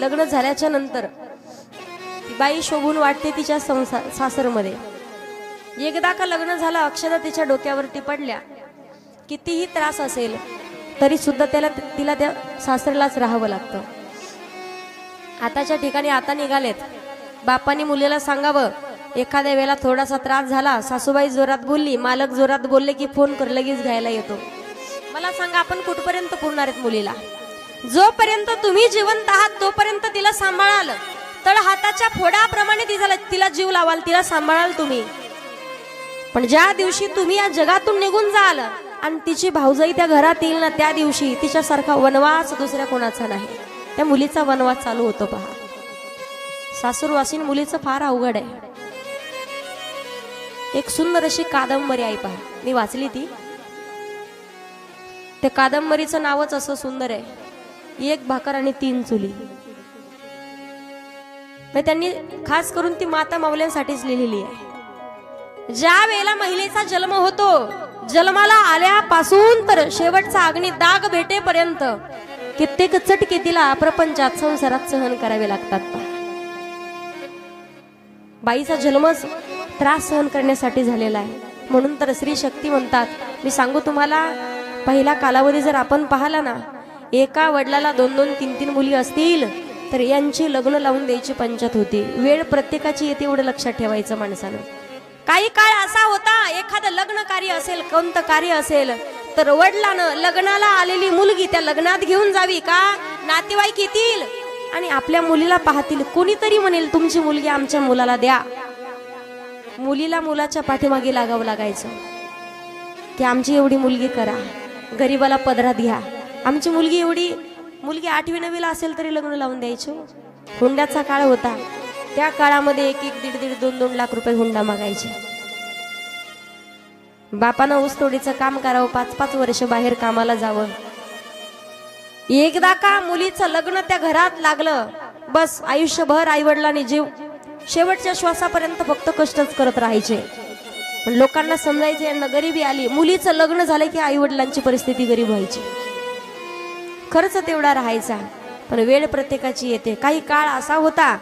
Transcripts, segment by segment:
लग्न झाल्याच्यानंतर ती बाई शोभून वाटते तिच्या संसार सासरमध्ये. एकदा का लग्न झालं अक्षदा तिच्या डोक्यावरती पडल्या. कितीही त्रास असेल तरी सुद्धा त्याला तिला त्या सासऱ्यालाच राहावं लागतं. आताच्या ठिकाणी आता निघालेत. बापानी मुलीला सांगावं एखाद्या वेळेला थोडासा त्रास झाला सासूबाई जोरात बोलली मालक जोरात बोलले की फोन कर लगेच घ्यायला येतो. मला सांगा आपण कुठपर्यंत पुरणार आहेत मुलीला? जोपर्यंत तुम्ही जिवंत आहात तोपर्यंत तिला सांभाळाल. तर हाताच्या फोडाप्रमाणे तिला तिला जीव लावाल तिला सांभाळाल तुम्ही. पण ज्या दिवशी तुम्ही या जगातून निघून जाल आणि तिची भाऊजाई त्या घरात येईल ना त्या दिवशी तिच्यासारखा वनवास दुसऱ्या कोणाचा नाही. त्या मुलीचा वनवास चालू होतो पहा. सासूरवासीन मुलीचं फार अवघड आहे. एक सुंदर अशी कादंबरी आहे पहा. मी वाचली ती. त्या कादंबरीचं नावच असं सुंदर आहे. एक भाकर आणि तीन चुली. त्यांनी खास करून ती माता माऊल्यांसाठीच लिहिलेली आहे. ज्या वेळेला महिलेचा जन्म होतो जन्माला आल्यापासून तर शेवटचा अग्नी दाग भेटेपर्यंत कित्येक चटके तिला प्रपंचात संसारात सहन करावे लागतात. बाईचा जन्मच त्रास सहन करण्यासाठी झालेला आहे. म्हणून तर स्त्री शक्ती म्हणतात मी सांगू तुम्हाला पहिला कालावधी जर आपण पाहिला ना एका वडिलाला दोन दोन तीन तीन मुली असतील तर यांची लग्न लावून द्यायची पंचायत होती. वेळ प्रत्येकाची येते एवढं लक्षात ठेवायचं माणसानं. काही काळ असा होता एखादं लग्न कार्य असेल कोणतं कार्य असेल तर वडिलानं लग्नाला आलेली मुलगी त्या लग्नात घेऊन जावी का? नातेवाईक येतील आणि आपल्या मुलीला पाहतील. कोणीतरी म्हणेल तुमची मुलगी आमच्या मुलाला द्या. मुलीला मुलाच्या पाठीमागे लागावं लागायचं. की आमची एवढी मुलगी करा. गरीबाला पदरात घ्या आमची मुलगी एवढी मुलगी आठवी नवीला असेल तरी लग्न लावून द्यायचो. हुंड्याचा काळ होता. त्या काळामध्ये एक एक दीड दीड दोन दोन लाख रुपये हुंडा मागायचे. बापानं ऊसतोडीचं काम करावं पाच पाच वर्ष बाहेर कामाला जावं. एकदा का मुलीचं लग्न त्या घरात लागलं बस आयुष्यभर आई वडिलांनी जीव शेवटच्या श्वासापर्यंत फक्त कष्टच करत राहायचे. पण लोकांना समजायचे यांना गरिबी आली. मुलीचं लग्न झालं की आई वडिलांची परिस्थिती गरीब व्हायची. खर्च तेवढा राहायचा. पण वेळ प्रत्येकाची येते. काही काळ असा होता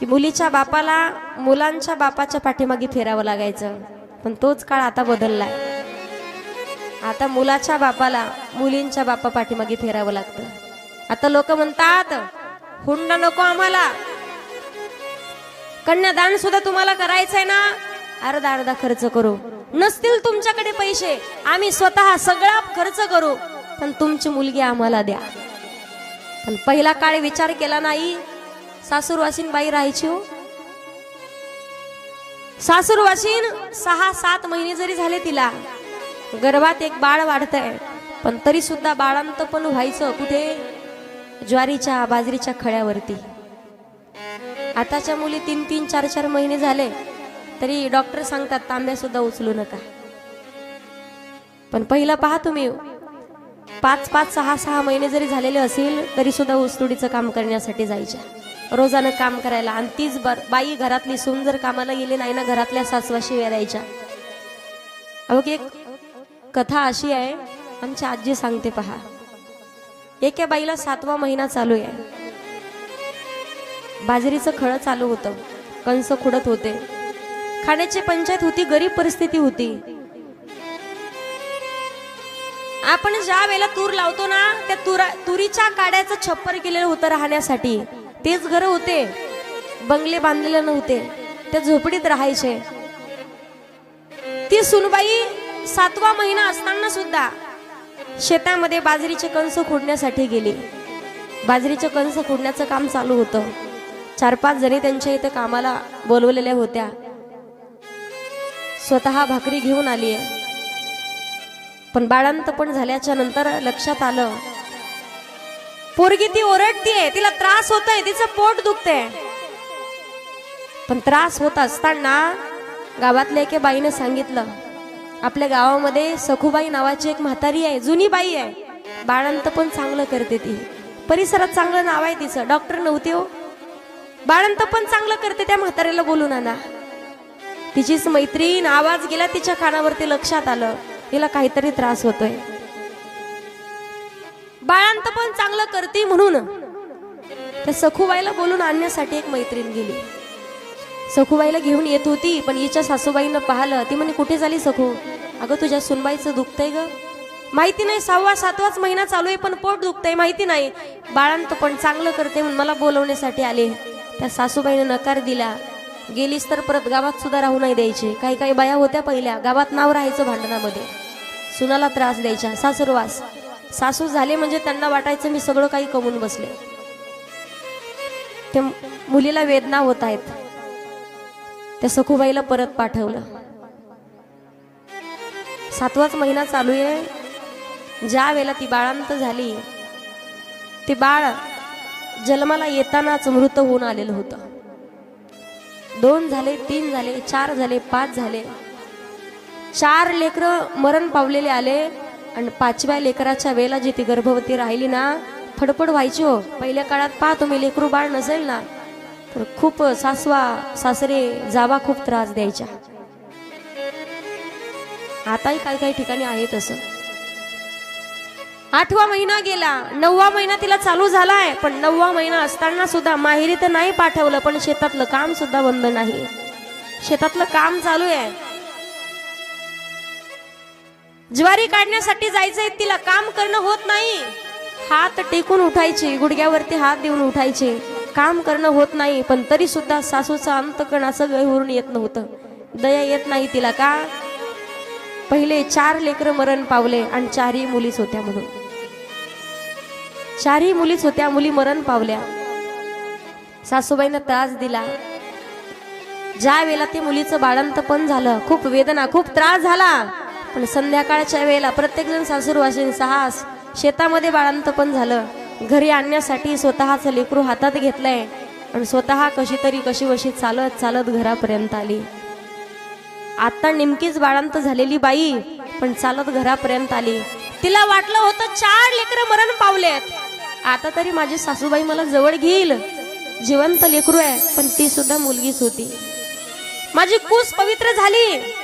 की मुलीच्या बापाला मुलांच्या बापाच्या पाठीमागे फिरावं लागायचं. पण तोच काळ आता बदललाय. आता मुलाच्या बापाला मुलींच्या बापा पाठीमागे फिरावं लागतं. आता लोक म्हणतात हुंडा नको आम्हाला. कन्यादान सुद्धा तुम्हाला करायचंय ना. अर्धा अर्धा खर्च करू. नसतील तुमच्याकडे पैसे. आम्ही स्वतः सगळा खर्च करू. पण तुमची मुलगी आम्हाला द्या. पण पहिला काळ विचार केला नाही. सासूरवासीन बाई राहायची हो. सासूरवासीन सहा सात महिने जरी झाले तिला गर्भात एक बाळ वाढतंय. पण तरी सुद्धा बाळांत पण व्हायचं कुठे? ज्वारीच्या बाजरीच्या खळ्यावरती. आताच्या मुली तीन तीन चार चार महिने झाले तरी डॉक्टर सांगतात तांब्या सुद्धा उचलू नका. पण पहिलं पहा तुम्ही हो. पाच पाच सहा सहा महिने जरी झालेले असेल तरी सुद्धा ऊसतोडीचं काम करण्यासाठी जायच्या. रोजानं काम करायला. आणि तीच बर- बाई घरातली सून जर कामाला गेली नाही ना घरातल्या सासवाशी वेरायच्या अहो एक कथा अशी आहे आमची आजी सांगते पहा. एका बाईला सातवा महिना चालू आहे. बाजरीचं खळं चालू होतं. कंस खुडत होते. खाण्याची पंचायत होती गरीब परिस्थिती होती. आपण ज्या वेळेला तूर लावतो ना त्या तुरा तुरीच्या काड्याचं छप्पर केलेलं होतं राहण्यासाठी. तेच घर होते. बंगले बांधलेले नव्हते. त्या झोपडीत राहायचे. ती सुनबाई सातवा महिना असताना सुद्धा शेतामध्ये बाजरीचे कंस खोडण्यासाठी गेली. बाजरीचे कंस खोडण्याचं काम चालू होतं. चार पाच जणी त्यांच्या इथे कामाला बोलवलेल्या होत्या. स्वतः भाकरी घेऊन आली आहे पण बाळांत पण झाल्याच्यानंतर लक्षात आलं. पोरगी ती ओरडतीये तिला त्रास होतोय तिचं पोट दुखते पण त्रास होत असताना गावातल्या एके बाईनं सांगितलं आपल्या गावामध्ये सखूबाई नावाची एक म्हातारी आहे जुनी बाई आहे. बाळांत पण चांगलं करते ती. परिसरात चांगलं नाव आहे तिचं. डॉक्टर नव्हते हो. बाळांत पण चांगलं करते त्या म्हातारीला बोलून आणा. तिचीच मैत्रीण आवाज गेला तिच्या कानावरती लक्षात आलं. हिला काहीतरी त्रास होतोय. बाळांत पण चांगलं करते म्हणून. त्या सखूबाईला बोलून आणण्यासाठी एक मैत्रीण गेली. सखूबाईला घेऊन येत होती पण हिच्या सासूबाईनं पाहिलं ती म्हणे कुठे झाली सखू? अगं तुझ्या सुनबाईचं दुखतंय ग. माहिती नाही सहावा सातवाच महिना चालू आहे पण पोट दुखतंय माहिती नाही. बाळांत पण चांगलं करते म्हणून मला बोलवण्यासाठी आले. त्या सासूबाईने नकार दिला. गेलीस तर परत गावात सुद्धा राहू नाही द्यायचे. काही काही बाया होत्या पहिल्या. गावात नाव राहायचं भांडणामध्ये. सुनाला त्रास द्यायच्या सासूरवास सासू झाले म्हणजे त्यांना वाटायचं मी सगळं काही कमवून बसले. ते मुलीला वेदना होत आहेत. त्या सखूबाईला परत पाठवलं. सातवाच महिना चालू आहे. ज्या वेळेला ती बाळांत झाली ते बाळ जन्माला येतानाच मृत होऊन आलेलं होतं. दोन झाले तीन झाले चार झाले पाच झाले. चार लेकरं मरण पावलेले आले. आणि पाचव्या लेकराच्या वेळेला जी ती गर्भवती राहिली ना फडफड व्हायची हो. पहिल्या काळात पहा तुम्ही लेकरू बाळ नसेल ना तर खूप सासवा सासरे जावा खूप त्रास द्यायच्या. आताही काही काही ठिकाणी आहे तसं. आठवा महिना गेला. नववा महिना तिला चालू झालाय. पण नववा महिना असताना सुद्धा माहेरी तर नाही पाठवलं पण शेतातलं काम सुद्धा बंद नाही शेतातलं काम चालू आहे. ज्वारी काढण्यासाठी जायचंय तिला काम करणं होत नाही. हात टेकून उठायचे गुडघ्यावरती हात देऊन उठायचे. काम करणं होत नाही पण तरी सुद्धा सासूचं अंतकण असं गहिवरून येत नव्हतं. दया येत नाही तिला का? पहिले चार लेकरं मरण पावले आणि चारही मुलीच होत्या म्हणून. चारही मुलीच होत्या मुली मरण पावल्या. सासूबाईनं त्रास दिला. ज्या वेळेला ते मुलीचं बाळंत पण झालं खूप वेदना खूप त्रास झाला. पण संध्याकाळच्या वेळेला प्रत्येकजण सासूरवाशींचा हास शेतामध्ये बाळंत पण झालं. घरी आणण्यासाठी स्वतःच लेकरू हातात घेतलंय. आणि स्वतः कशी तरी कशी वशी चालत चालत घरापर्यंत आली. आता नेमकीच बाळांत झालेली बाई पण चालत घरापर्यंत आली. तिला वाटलं होतं चार लेकरं मरण पावलेत. आता तरी माझी सासूबाई मला जवळ घेईल. जिवंत लेकरू आहे पण ती सुद्धा मुलगीच होती. माझी कूस पवित्र झाली.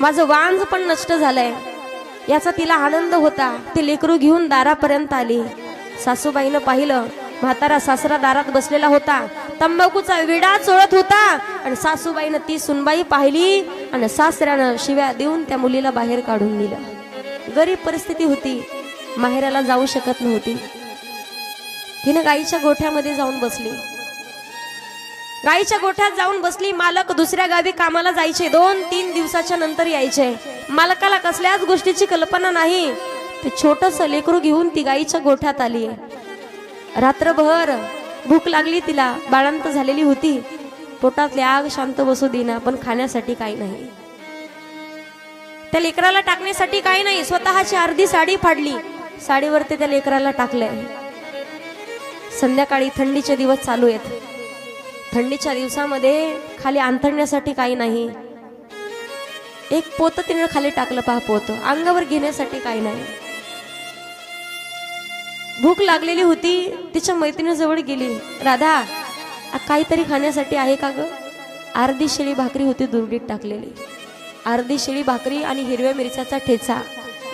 माझं वांज पण नष्ट झालंय. याचा तिला आनंद होता. ती लेकरू घेऊन दारापर्यंत आली. सासूबाईनं पाहिलं म्हातारा सासरा दारात बसलेला होता. तंबाखूचा विडा चोळत होता. आणि सासूबाईनं ती सुनबाई पाहिली आणि सासऱ्यानं शिव्या देऊन त्या मुलीला बाहेर काढून दिलं. गरीब परिस्थिती होती. माहेराला जाऊ शकत नव्हती. तिनं गाईच्या गोठ्यामध्ये जाऊन बसली. गाईच्या गोठ्यात जाऊन बसली मालक दुसऱ्या गावी कामाला जायचे. दोन तीन दिवसाच्या नंतर यायचे. मालकाला कसल्याच गोष्टीची कल्पना नाही. ते छोटस लेकरू घेऊन ती गाईच्या गोठ्यात आली. रात्रभर भूक लागली तिला. बाळांत झालेली होती. पोटातली आग शांत बसू देना पण खाण्यासाठी काही नाही. त्या लेकराला टाकण्यासाठी काही नाही. स्वतःची अर्धी साडी फाडली. साडीवरती त्या लेकराला टाकलंय. संध्याकाळी थंडीचे दिवस चालू आहेत. थंडीच्या दिवसामध्ये खाली अंथरण्यासाठी काही नाही. एक पोत तिने खाली टाकलं पहा पोत. अंगावर घेण्यासाठी काही नाही. भूक लागलेली होती तिच्या मैत्रिणीजवळ गेली. राधा काहीतरी खाण्यासाठी आहे का ग? अर्धी शिळी भाकरी होती दुर्गीत टाकलेली. अर्धी शिळी भाकरी आणि हिरव्या मिरच्याचा ठेचा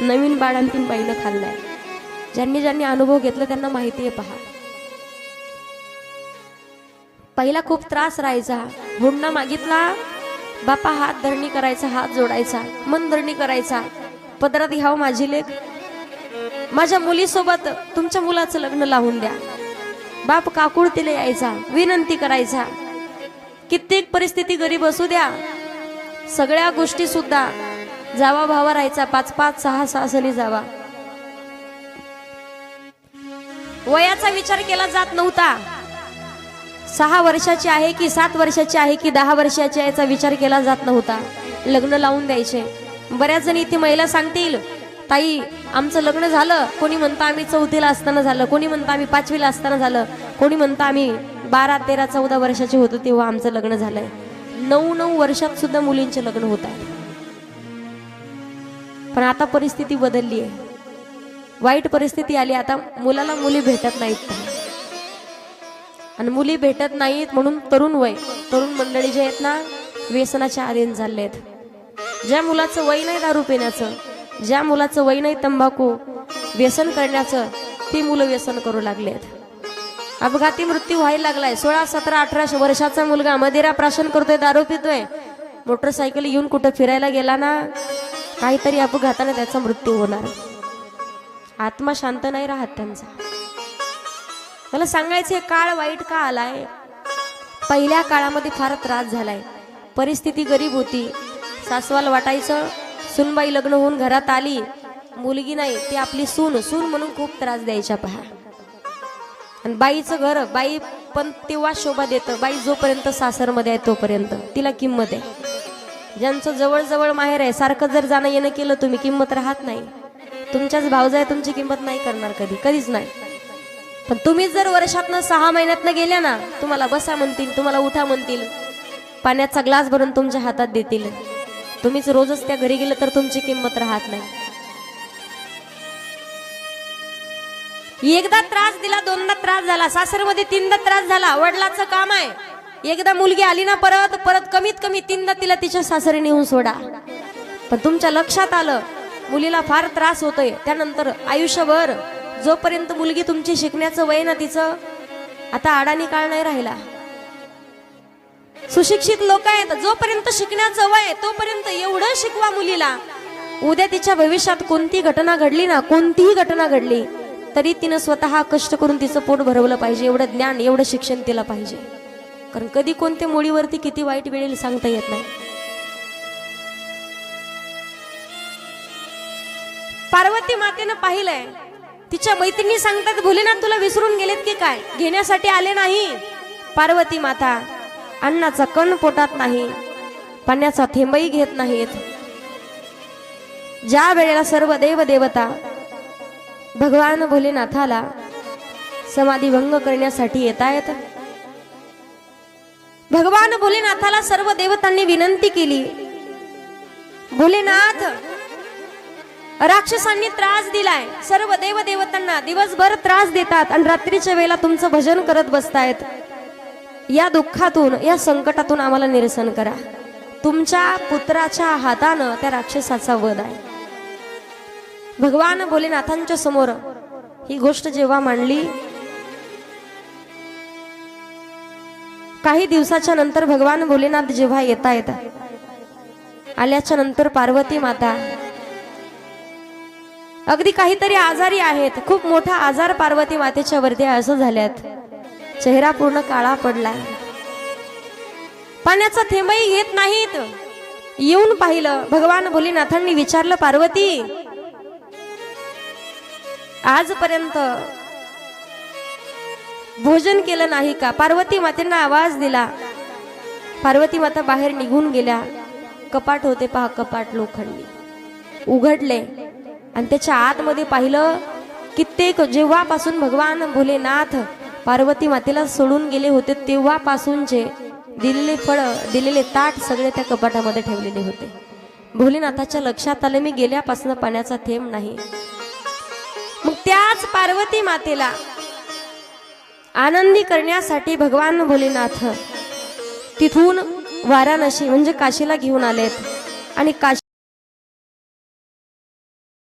नवीन बाळांतून बाईनं खाल्लाय. ज्यांनी ज्यांनी अनुभव घेतला त्यांना माहिती आहे पहा. पहिला खूप त्रास राहायचा. हुंडा मागितला बापा हात धरणी करायचा हात जोडायचा मन धरणी करायचा. पदरात घ्यावं माझी लेख. माझ्या मुलीसोबत तुमच्या मुलाचं लग्न लावून द्या. बाप काकुळतीला यायचा विनंती करायचा. कित्येक परिस्थिती गरीब असू द्या. सगळ्या गोष्टी सुद्धा जावा भावा राहायचा पाच पाच सहा सहा सली जावा. वयाचा विचार केला जात नव्हता. सहा वर्षाची आहे की सात वर्षाची आहे की दहा वर्षाची आहे याचा विचार केला जात नव्हता. लग्न लावून द्यायचे. बऱ्याच जणी इथे महिला सांगतील ताई आमचं लग्न झालं. कोणी म्हणतं आम्ही चौथीला असताना झालं. कोणी म्हणतं आम्ही पाचवीला असताना झालं. कोणी म्हणतं आम्ही बारा तेरा चौदा वर्षाचे होतो तेव्हा आमचं लग्न झालंय. नऊ नऊ वर्षात सुद्धा मुलींचे लग्न होत आहे. पण आता परिस्थिती बदलली आहे. वाईट परिस्थिती आली. आता मुलाला मुली भेटत नाहीत. आणि मुली भेटत नाहीत म्हणून तरुण वय तरुण मंडळी जे आहेत ना व्यसनाच्या आधीन झाले आहेत ज्या मुलाचं वय नाही दारू पिण्याचं ज्या मुलाचं वय नाही तंबाखू व्यसन करण्याचं ती मुलं व्यसन करू लागले आहेत अपघाती मृत्यू व्हायला लागलाय. सोळा सतरा अठरा वर्षाचा मुलगा मदिरा प्राशन करतोय दारू पितोय. मोटरसायकल येऊन कुठं फिरायला गेला ना काहीतरी अपघाताने त्याचा मृत्यू होणार. आत्मा शांत नाही राहत त्यांचा. मला सांगायचे काळ वाईट का आलाय? पहिल्या काळामध्ये फार त्रास झालाय. परिस्थिती गरीब होती. सासवाल वाटायचं सुनबाई लग्न होऊन घरात आली. मुलगी नाही ती आपली सून. सून म्हणून खूप त्रास द्यायच्या पहा. आणि बाईचं घर बाई पण तेव्हा शोभा देतं. बाई जोपर्यंत सासरमध्ये आहे तोपर्यंत. तिला किंमत आहे. ज्यांचं जवळजवळ माहेर आहे सारखं जर जाणं येणं केलं तुम्ही किंमत राहत नाही. तुमच्याच भावजाय तुमची किंमत नाही करणार कधी. कधीच नाही. पण तुम्ही जर वर्षातनं सहा महिन्यातनं गेल्या ना तुम्हाला बसा म्हणतील तुम्हाला उठा म्हणतील. पाण्याचा ग्लास भरून तुमच्या हातात देतील. तुम्हीच रोजच त्या घरी गेलं तर तुमची किंमत राहत नाही. एकदा त्रास दिला दोनदा त्रास झाला सासरमध्ये तीनदा त्रास झाला वडिलाचं काम आहे. एकदा मुलगी आली ना परत परत कमीत कमी तीनदा तिला तिच्या सासरी नेऊन सोडा. पण तुमच्या लक्षात आलं मुलीला फार त्रास होतोय. त्यानंतर आयुष्यभर जोपर्यंत मुलगी तुमची शिकण्याचं वय ना तिचं आता अडाणी काळ नाही राहिला. सुशिक्षित लोक आहेत. जोपर्यंत शिकण्याचं वय तोपर्यंत एवढं शिकवा मुलीला. उद्या तिच्या भविष्यात कोणती घटना घडली ना कोणतीही घटना घडली तरी तिनं स्वतः कष्ट करून तिचं पोट भरवलं पाहिजे. एवढं ज्ञान एवढं शिक्षण तिला पाहिजे. कारण कधी कोणत्या मुळीवरती किती वाईट वेळेला सांगता येत नाही. पार्वती मातेनं पाहिलंय तिच्या मैत्रिणी सांगतात भोलेनाथ तुला विसरून गेलेत की काय? घेण्यासाठी आले नाही. पार्वती माता अन्नाचा कण पोटात नाही पाण्याचा थेंबही घेत नाहीत. ज्या वेळेला सर्व देव देवता भगवान भोलेनाथाला समाधी भंग करण्यासाठी येत आहेत भगवान भोलेनाथाला सर्व देवतांनी विनंती केली भोलेनाथ राक्षसांनी त्रास दिलाय. सर्व देव देवतांना दिवसभर त्रास देतात आणि रात्रीच्या वेळेला तुमचं भजन करत बसतायत. या दुःखातून या संकटातून आम्हाला निरसन करा. तुमच्या पुत्राच्या हातानं त्या राक्षसाचा वध आहे. भगवान भोलेनाथांच्या समोर ही गोष्ट जेव्हा मांडली काही दिवसाच्या नंतर भगवान भोलेनाथ जेव्हा येता येतात आल्याच्यानंतर पार्वती माता अगदी काहीतरी आजारी आहेत. खूप मोठा आजार पार्वती मातेच्या वरती असं झाल्यात. चेहरा पूर्ण काळा पडलाय. पाण्याचा थेंबही घेत नाहीत. येऊन पाहिलं भगवान भोलेनाथांनी विचारलं पार्वती आजपर्यंत भोजन केलं नाही का? पार्वती मातेंना आवाज दिला. पार्वती माता बाहेर निघून गेल्या. कपाट होते पहा कपाट लोखंडी. उघडले. आणि त्याच्या आतमध्ये पाहिलं कित्येक जेव्हापासून भगवान भोलेनाथ पार्वती मातेला सोडून गेले होते तेव्हापासूनचे दिलेले फळ दिलेले ताट सगळे त्या कपाटामध्ये ठेवलेले होते. भोलेनाथाच्या लक्षात आले मी गेल्यापासून पाण्याचा थेंब नाही. मग त्याच पार्वती मातेला आनंदी करण्यासाठी भगवान भोलेनाथ तिथून वाराणसी म्हणजे काशीला घेऊन आलेत. आणि काशी